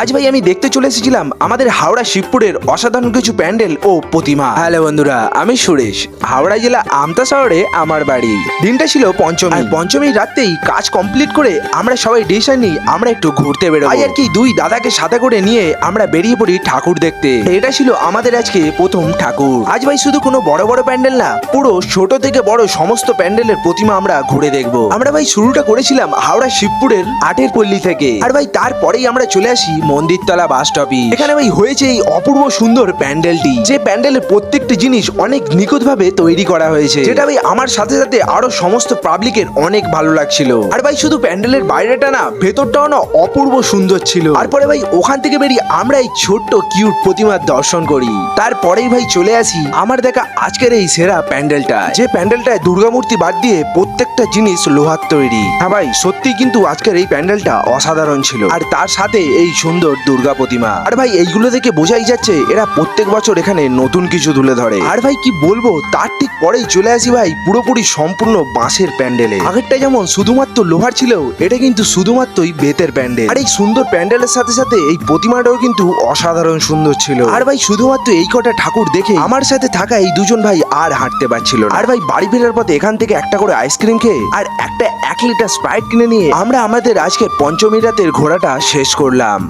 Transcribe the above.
আজ ভাই আমি দেখতে চলে এসেছিলাম আমাদের হাওড়া শিবপুরের অসাধারণ কিছু প্যান্ডেল ও প্রতিমা। হ্যালো বন্ধুরা আমি সুরেশ। হাওড়া জেলা আমতা শহরে আমার বাড়ি। দিনটা ছিল পঞ্চমী। আর পঞ্চমীর রাতেই কাজ কমপ্লিট করে আমরা সবাই ডিসিশন নিই আমরা একটু ঘুরতে বেরোবো। আর কি দুই দাদাকে সাথে করে নিয়ে আমরা বেরিয়ে পড়ি ঠাকুর দেখতে। এটা ছিল আমাদের আজকে প্রথম ঠাকুর। আজ ভাই শুধু কোনো বড় বড় প্যান্ডেল না পুরো ছোট থেকে বড় সমস্ত প্যান্ডেলের প্রতিমা আমরা ঘুরে দেখব। আমরা ভাই শুরুটা করেছিলাম হাওড়া শিবপুরের আটের পল্লী থেকে। আর ভাই তারপরেই আমরা চলে আসি মন্দিরতলা বাস স্টপে এখানে ভাই হয়েছে এই অপূর্ব সুন্দর প্যান্ডেলটি। যে প্যান্ডেলের প্রত্যেকটি জিনিস অনেক নিখুঁত ভাবে তৈরি করা হয়েছে। যেটা ভাই আমার সাথে সাথে আরও সমস্ত পাবলিকের অনেক ভালো লাগছিল। আর ভাই, শুধু প্যান্ডেলের বাইরেটা না, ভেতরটাও না অপূর্ব সুন্দর ছিল। তারপরে ভাই, ওখান থেকে বেরিয়ে আমরা এই ছোট্ট কিউট প্রতিমার দর্শন করি। তারপরেই ভাই, চলে আসি আমার দেখা আজকের এই সেরা প্যান্ডেলটা। যে প্যান্ডেলটায় দুর্গামূর্তি বাদ দিয়ে প্রত্যেকটা জিনিস লোহার তৈরি। হ্যাঁ ভাই সত্যি কিন্তু আজকের এই প্যান্ডেলটা অসাধারণ ছিল। আর তার সাথে এই সুন্দর দুর্গা প্রতিমা। আর ভাই, এইগুলো দেখে বোঝাই যাচ্ছে, এরা প্রত্যেক বছর এখানে নতুন কিছু তুলে ধরে। আর ভাই, কি বলব, তার ঠিক পরেই চলে আসি ভাই, পুরোপুরি সম্পূর্ণ বাঁশের প্যান্ডেলে। আগেরটা যেমন শুধুমাত্র লোহার ছিল, এটা কিন্তু শুধুমাত্রই বেতের প্যান্ডেল। আর এই সুন্দর প্যান্ডেলের সাথে সাথে এই প্রতিমাটাও কিন্তু অসাধারণ সুন্দর ছিল। আর ভাই, শুধুমাত্র এই কটা ঠাকুর দেখে আমার সাথে থাকা এই দুজন ভাই আর হাঁটতে পারছিল আর ভাই, বাড়ি ফেরার পথে এখান থেকে একটা করে আইসক্রিম খেয়ে আর একটা এক লিটার স্প্রাইট কিনে নিয়ে আমরা আমাদের আজকের পঞ্চমী রাতের ঘোরাটা শেষ করলাম।